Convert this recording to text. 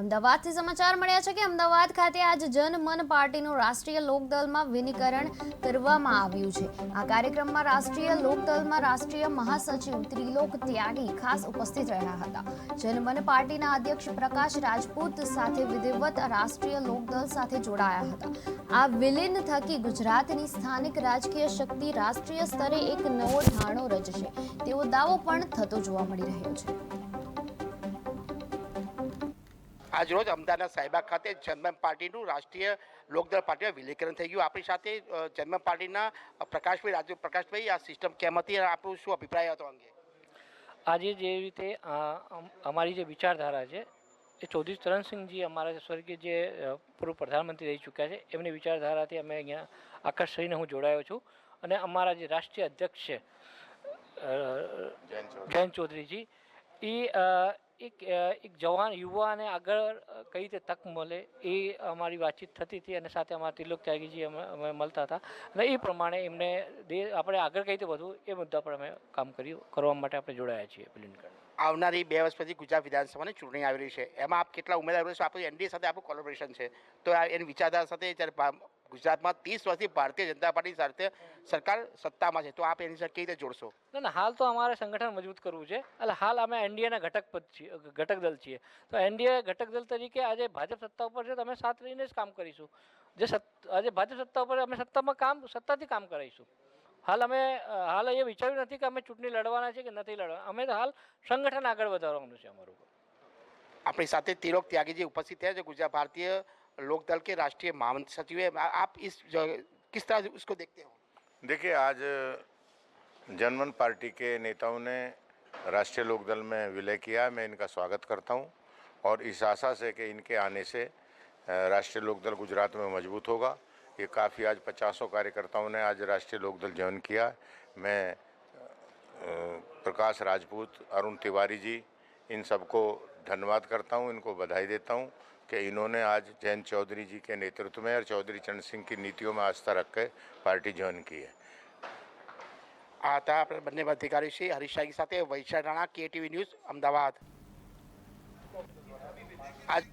અમદાવાદથી સમાચાર મળ્યા છે કે અમદાવાદ ખાતે આજ જનમન પાર્ટીનું રાષ્ટ્રીય લોકદળમાં વિનીકરણ કરવામાં આવ્યું છે. આ કાર્યક્રમમાં રાષ્ટ્રીય લોકદળમાં રાષ્ટ્રીય મહાસચિવ ત્રિલોક ત્યાગી ખાસ ઉપસ્થિત રહ્યા હતા. જનમન પાર્ટીના અધ્યક્ષ પ્રકાશ રાજપૂત સાથે વિધિવત રાષ્ટ્રીય લોકદળ સાથે જોડાયા હતા. આ વિલીન થકી ગુજરાતની સ્થાનિક રાજકીય શક્તિ રાષ્ટ્રીય સ્તરે એક નવો ઢાણો રચશે. તેવો દાવો પણ થતો જોવા મળી રહ્યો છે. આજરોજ અમદાવાદના સાહેબાગ ખાતે જનમન પાર્ટીનું રાષ્ટ્રીય લોકદળ પાર્ટીમાં વિલીકરણ થઈ ગયું. આપણી સાથે અ, જનમન પાર્ટીના પ્રકાશભાઈ રાજુ પ્રકાશભાઈ આ સિસ્ટમ કેમ હતી અને આપણું શું અભિપ્રાય હતો અંગે? આજે જે રીતે અમારી જે વિચારધારા છે એ ચૌધરી ચરણસિંહજી અમારા સ્વર્ગીય જે પૂર્વ પ્રધાનમંત્રી રહી ચૂક્યા છે એમની વિચારધારાથી અમે અહીંયા આકર્ષીને હું જોડાયો છું. અને અમારા જે રાષ્ટ્રીય અધ્યક્ષ છે જયંત ચૌધરીજી એ એક એક જવાન, યુવાને આગળ કઈ રીતે તક મળે એ અમારી વાતચીત થતી હતી અને સાથે અમારા તિલોક ત્યાગીજી અમે મળતા હતા. અને એ પ્રમાણે એમને આપણે આગળ કઈ રીતે વધવું એ મુદ્દા પર અમે કામ કર્યું, કરવા માટે આપણે જોડાયા છીએ આવનારી બે વર્ષ પછી ગુજરાત વિધાનસભાની ચૂંટણી આવી રહી છે. એમાં આપ કેટલા ઉમેદવારો છો? આપણું એનડીએ સાથે આપણું કોલેબોરેશન છે. તો એની વિચારધારા સાથે જ્યારે ગુજરાતમાં ત્રીસ વર્ષથી ભારતીય જનતા પાર્ટી સાથે સરકાર સત્તામાં છે. તો આપ એની સાથે કેવી રીતે જોડશો? ના ના હાલ તો અમારે સંગઠન મજબૂત કરવું છે. એટલે હાલ અમે એનડીએના ઘટક પદ છીએ ઘટક દળ છીએ. તો એનડીએ ઘટક દળ તરીકે આજે ભાજપ સત્તા ઉપર છે તો અમે સાથ રહીને જ કામ કરીશું. જે આજે ભાજપ સત્તા ઉપર અમે સત્તામાં કામ સત્તાથી કામ કરાવીશું હાલ અમે હાલ એ વિચાર્યું નથી કે અમે ચૂંટણી લડવાના છે કે નથી લડવાના. અમે હાલ સંગઠન આગળ વધારવાનું છે અમારું. આપણી સાથે તિરોક ત્યાગીજી ઉપસ્થિત થયા છે ગુજરાત ભારતીય लोकदल के राष्ट्रीय महामंत्री सचिव है आप इस किस तरह उसको देखते हो? देखिए, आज जनमन पार्टी के नेताओं ने राष्ट्रीय लोकदल में विलय किया। मैं इनका स्वागत करता हूँ और इस आशा से कि इनके आने से राष्ट्रीय लोकदल गुजरात में मज़बूत होगा। ये काफ़ी आज पचासों कार्यकर्ताओं ने आज राष्ट्रीय लोकदल ज्वाइन किया। मैं प्रकाश राजपूत, अरुण तिवारी जी, इन सबको धन्यवाद करता हूँ, इनको बधाई देता हूँ। कि इन्होंने आज जयंत चौधरी जी के नेतृत्व में और चौधरी चरण सिंह की नीतियों में आस्था रख के पार्टी ज्वाइन की है આ હતા આપણે બંને અધિકારી શ્રી હરીશ શાહી સાથે વૈશાખ રાણા કે ટીવી ન્યૂઝ અમદાવાદ આજ